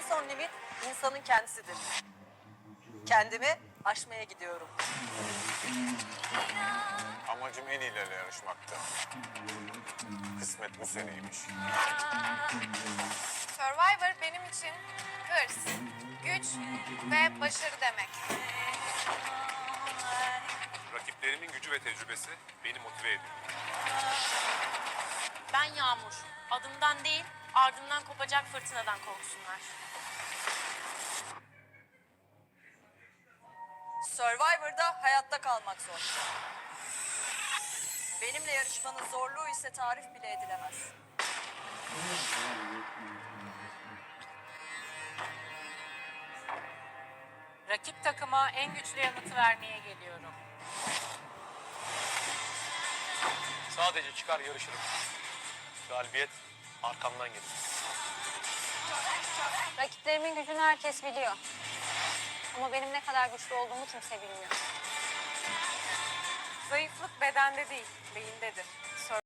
En son limit insanın kendisidir. Kendimi aşmaya gidiyorum. Amacım en iyilerle yarışmaktı. Kısmet bu seneymiş. Survivor benim için hırs, güç ve başarı demek. Rakiplerimin gücü ve tecrübesi beni motive ediyor. Ben Yağmur. Adımdan değil, ardından kopacak fırtınadan korksunlar. Survivor'da hayatta kalmak zor. Benimle yarışmanın zorluğu ise tarif bile edilemez. Rakip takıma en güçlü yanıtı vermeye geliyorum. Sadece çıkar yarışırım. Galibiyet arkamdan gelir. Rakiplerimin gücünü herkes biliyor. Ama benim ne kadar güçlü olduğumu kimse bilmiyor. Zayıflık bedende değil, beyindedir.